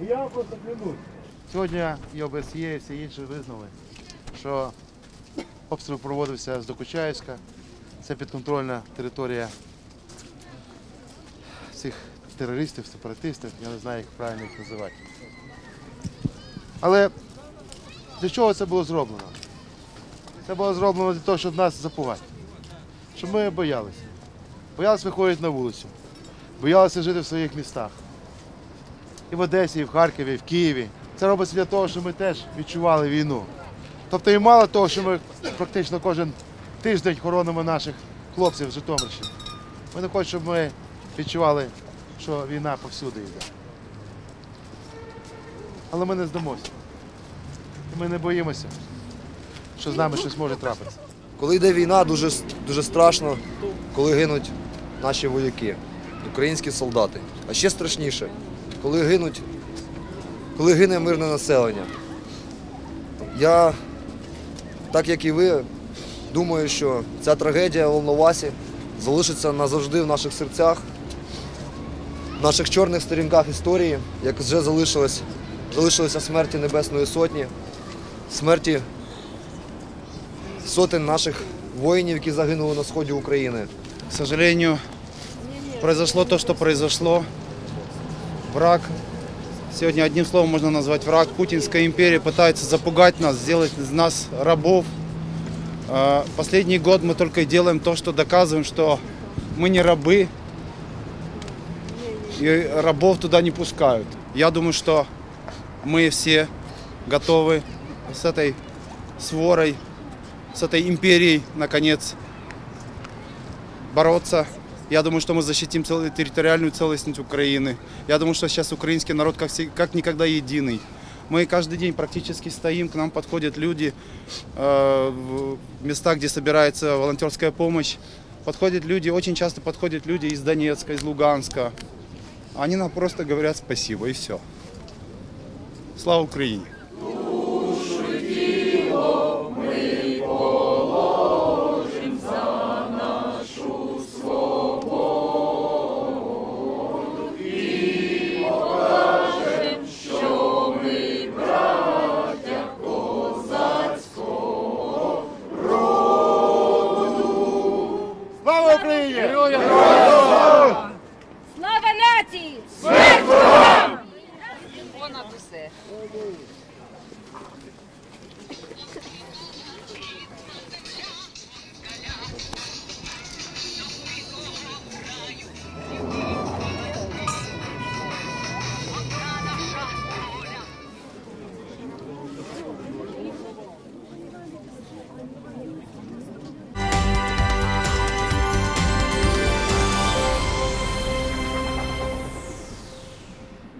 Я вам просто клянусь. Сьогодні і ОБСЄ, і всі інші визнали, що обстріл проводився з Докучаївська. Це підконтрольна територія цих терористів, сепаратистів, я не знаю, як правильно їх називати. Але для чого це було зроблено? Це було зроблено для того, щоб нас запугати. Щоб ми боялися. Боялися виходити на вулицю. Боялися жити в своїх містах. І в Одесі, і в Харкові, і в Києві. Це робиться для того, щоб ми теж відчували війну. Тобто і мало того, що ми практично кожен тиждень хоронимо наших хлопців з Житомирщини. Ми не хочемо, щоб ми відчували, що війна повсюди йде. Але ми не здамося. Ми не боїмося, що з нами щось може трапитися. Коли йде війна, дуже, дуже страшно, коли гинуть наші вояки, українські солдати. А ще страшніше, коли гинуть, коли гине мирне населення. Я, так як і ви, думаю, що ця трагедія в Волновасі залишиться назавжди в наших серцях, в наших чорних сторінках історії, як вже залишилось, залишилися смерті Небесної Сотні, смерті сотень наших воїнів, які загинули на сході України. К сожалению, произошло то, что произошло. Враг, сегодня одним словом можно назвать враг Путинской империи, пытается запугать нас, сделать из нас рабов. Э, Последний год мы только делаем то, что доказываем, что мы не рабы, и рабов туда не пускают. Я думаю, что мы все готовы с этой сворой, с этой империей, наконец, бороться. Я думаю, что мы защитим территориальную целостность Украины. Я думаю, что сейчас украинский народ как, как никогда единый. Мы каждый день практически стоим, к нам подходят люди э, места, где собирается волонтерская помощь. Подходят люди, очень часто подходят люди из Донецка, из Луганска. Они нам просто говорят спасибо и все. Слава Украине!